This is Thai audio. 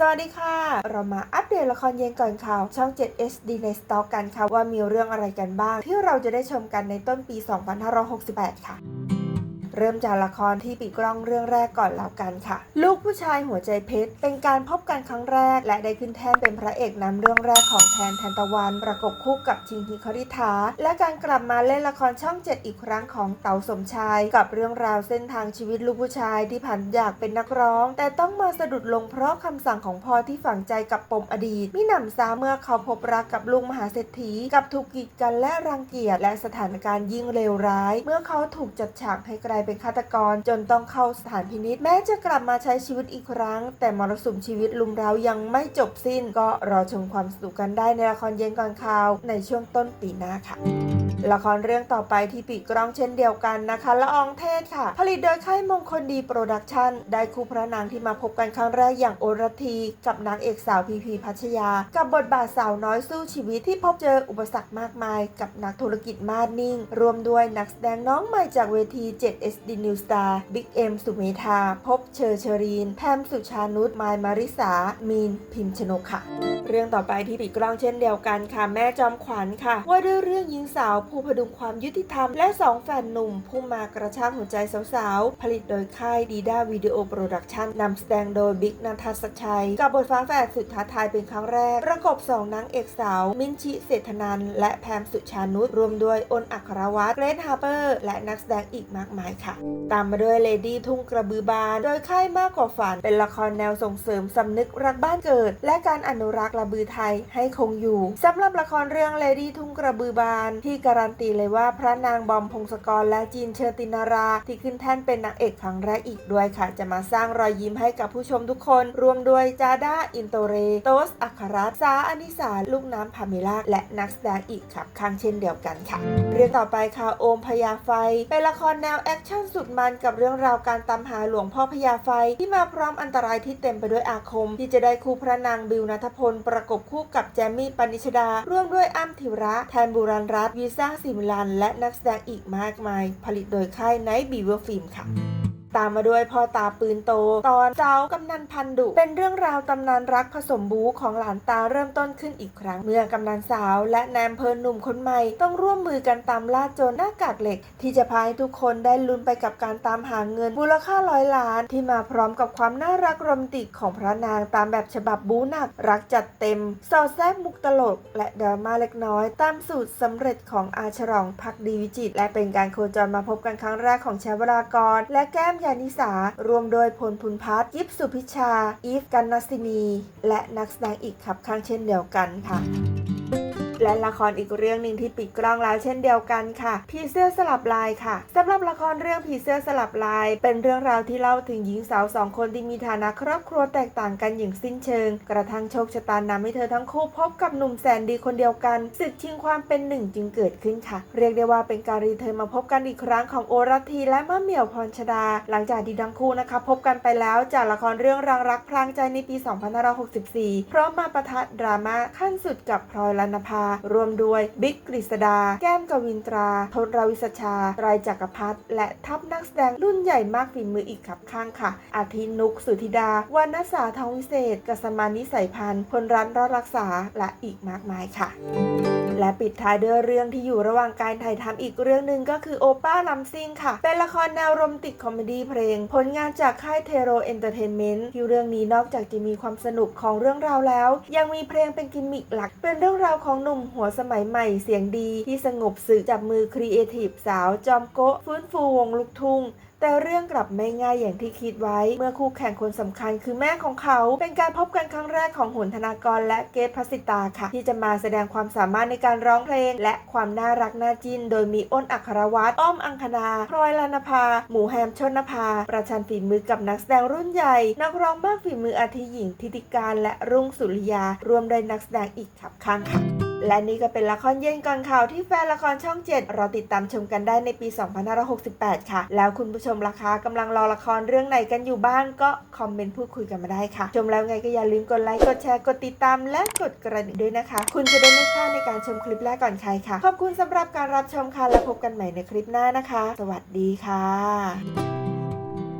สวัสดีค่ะ เรามาอัปเดตละครเย็นก่อนข่าว ช่อง7 HD ในสต็อกกันค่ะว่ามีเรื่องอะไรกันบ้าง ที่เราจะได้ชมกันในต้นปี 2568 ค่ะ เริ่มจากละครที่ปีกล้องเรื่องแรกก่อนแล้วกันค่ะ ลูกผู้ชายหัวใจเพชร เป็นการพบกันครั้งแรก และได้ขึ้นแท่นเป็นพระเอกนำเรื่องแรกของแทนแทนตะวัน ประกบคู่กับชิงฮิคอริทาและการกลับมาเล่นละครช่อง7อีกครั้งของเต๋าสมชายกับเรื่องราวเส้นทางชีวิตลูกผู้ชายที่ผันอยากเป็นนักร้อง แต่ต้องมาสะดุดลงเพราะคำสั่งของพ่อที่ฝังใจกับปมอดีตมิหนำซ้าเมื่อเขาพบรักกับลุงมหาเศรษฐีกับถูกกีดกันและรังเกียจและสถานการณ์ยิ่งเลวร้าย เมื่อเขาถูกจัดฉากให้กลายเป็นฆาตกรจนต้องเข้าสถานพินิษแม้จะกลับมาใช้ชีวิตอีกครั้ง แต่มรสุมชีวิตลุมเร้ายังไม่จบสิ้น ก็รอชมความสนุกกันได้ในละครเย็นก่อนข่าวในช่วงต้นปีหน้าค่ะ ละครเรื่องต่อไปที่ปีกล้องเช่นเดียวกันนะคะละอองเทศค่ะ ผลิตโดยค่ายมงคลดีโปรดักชั่นได้คู่พระนางที่มาพบกันครั้งแรกอย่างโอรทีกับนางเอกสาวพีพีพัชยา กับบทบาทสาวน้อยสู้ชีวิตที่พบเจออุปสรรคมากมาย กับนักธุรกิจมาดนิ่ง รวมด้วยนักแสดงน้องใหม่จากเวที 7SD New Star บิ๊กเอ็มสุเมธาพบเชอร์เชอรีน แพมสุชานุชมายมาริสา มีน พิมชนกค่ะ เรื่องต่อไปที่ปีกล้องเช่นเดียวกันค่ะแม่จอมขวัญค่ะ ว่าด้วยเรื่องหญิงสาวผู้พดุงความยุติธรรม และสองแฟนหนุ่ม ผู้มากระชากหัวใจสาวๆ ผลิตโดยค่ายดีด้าวิดีโอโปรดักชั่นนำแสดงโดยบิ๊กนันทศชัย กับบทฟ้าแฝดสุดท้าทายเป็นครั้งแรก ประกบสองนางเอกสาว มินชิเศรษฐนัน และแพมสุชานุชรวมด้วยอนอัครวัตรเกรทฮาร์เปอร์ และนักแสดงอีกมากมายค่ะ ตามมาด้วยเลดี้ทุ่งกระบือบาน โดยค่ายมากกว่าฝัน เป็นละครแนวส่งเสริมสำนึกรักบ้านเกิด และการอนุรักษ์ระบือไทยให้คงอยู่สำหรับละครเรื่องเลดี้ทุ่งกระบือบานที่การนตีเลยว่าพระนางบอมพงศกรและจีนเชอตินารา ที่ขึ้นแท่นเป็นนางเอกครั้งแรกอีกด้วยค่ะ จะมาสร้างรอยยิ้มให้กับผู้ชมทุกคน รวมด้วยจาด้าอินโตเร โตสอัครรัตสาอนิสาลูกน้ำพาเมล่าและนักแสดงอีกครับข้างเช่นเดียวกันค่ะ เรื่องต่อไปค่ะโอมพญาไฟ เป็นละครแนวแอคชั่นสุดมันกับเรื่องราวการตามหาหลวงพ่อพญาไฟ ที่มาพร้อมอันตรายที่เต็มไปด้วยอาคม ที่จะได้คู่พระนางบิวนัทพล ประกบคู่กับแจมมี่ปณิชดา ร่วมด้วยอ้ำธิระ แทนบุรันรัตน์วีซ่าสิมิลัน และนักแสดงอีกมากมาย ผลิตโดยค่ายไนท์บีเวอร์ฟิล์มค่ะ ตามมาด้วยพ่อตาปืนโต ตอนเจ้ากำนันพันดุ เป็นเรื่องราวตำนานรักผสมบู๊ของหลานตาเริ่มต้นขึ้นอีกครั้ง เมื่อกำนันสาวและแนมเพลินหนุ่มคนใหม่ ต้องร่วมมือกันตามล่าโจรหน้ากากเหล็ก ที่จะพาให้ทุกคนได้ลุ้นไปกับการตามหาเงินมูลค่าร้อยล้าน ที่มาพร้อมกับความน่ารักโรแมนติกของพระนางตามแบบฉบับบู๊หนัก รักจัดเต็ม สอดแทรกมุกตลก และดราม่าเล็กน้อย ตามสูตรสำเร็จของอาฉรองพักดีวิจิตและเป็นการโคจรมาพบกันครั้งแรกของแชวรากร และแก้มยานิสา รวมโดยพลพุนพัฒน์ยิปสุพิชา อีฟกันนัสินี และนักแสดงอีกขับข้างเช่นเดียวกันค่ะ และละครอีกเรื่องหนึ่งที่ปิดกล้องแล้วเช่นเดียวกันค่ะ ผีเสื้อสลับลายค่ะสำหรับละครเรื่องผีเสื้อสลับลาย เป็นเรื่องราวที่เล่าถึงหญิงสาวสองคนที่มีฐานะครอบครัวแตกต่างกันอย่างสิ้นเชิง กระทั่งโชคชะตานำให้เธอทั้งคู่พบกับหนุ่มแสนดีคนเดียวกันศึกชิงความเป็นหนึ่งจึงเกิดขึ้นค่ะ เรียกได้ว่าเป็นการรีเทิร์นมาพบกันอีกครั้งของโอรัทีและมะเหมี่ยวพรชดา หลังจากที่ทั้งคู่นะคะพบกันไปแล้วจากละครเรื่องรางรักพรางใจในปี 2564 พร้อมมาปะทะดราม่าขั้นสุดกับพลอยลนภารวมด้วยบิ๊กกฤษดา แก้มกวินตราทศรวิสชาไตรจักรพัฒและทัพนักแสดงรุ่นใหญ่มากฝีมืออีกขับข้างค่ะ อาทินุกสุธิดาวรรณสาทองวิเศษกัสมานิสัยพันธ์พลรัตน์รรักษาและอีกมากมายค่ะ และปิดท้ายด้วยเรื่องที่อยู่ระหว่างการถ่ายทำอีกเรื่องหนึ่งก็คือโอป้าลัมซิงค่ะ เป็นละครแนวโรแมนติกคอมเมดี้เพลง ผลงานจากค่ายเทโรเอนเตอร์เทนเมนต์ที่เรื่องนี้นอกจากจะมีความสนุกของเรื่องราวแล้ว ยังมีเพลงเป็นกิมมิคหลัก เป็นเรื่องราวของหนุ่มหัวสมัยใหม่เสียงดี ที่สงบสึกจับมือครีเอทีฟสาวจอมโกะฟื้นฟูวงลูกทุ่งแต่เรื่องกลับไม่ง่ายอย่างที่คิดไว้ เมื่อคู่แข่งคนสำคัญคือแม่ของเขา เป็นการพบกันครั้งแรกของหุนธนากรและเกตพัสิตาค่ะ ที่จะมาแสดงความสามารถในการร้องเพลง และความน่ารักน่าจิน โดยมีอ้นอัครวัตรอ้อมอังคณาพลอยลานภา หมูแฮมชนภา ประชันฝีมือกับนักแสดงรุ่นใหญ่ นักร้องมากฝีมืออาทิหญิงทิติการและรุ่งสุริยารวมโดยนักแสดงอีกขับข้างค่ะ และนี่ก็เป็นละครเย็นก่อนข่าวที่แฟนละครช่อง7เราติดตามชมกันได้ในปี 2568 ค่ะ แล้วคุณผู้ชมราคากำลังรอละครเรื่องไหนกันอยู่บ้างก็คอมเมนต์พูดคุยกันมาได้ค่ะ ชมแล้วไงก็อย่าลืมกดไลค์ กดแชร์ กดติดตาม และกดกระดิ่งด้วยนะคะ คุณจะได้ไม่พลาดในการชมคลิปแรกก่อนใครค่ะ ขอบคุณสำหรับการรับชมค่ะ และพบกันใหม่ในคลิปหน้านะคะ สวัสดีค่ะ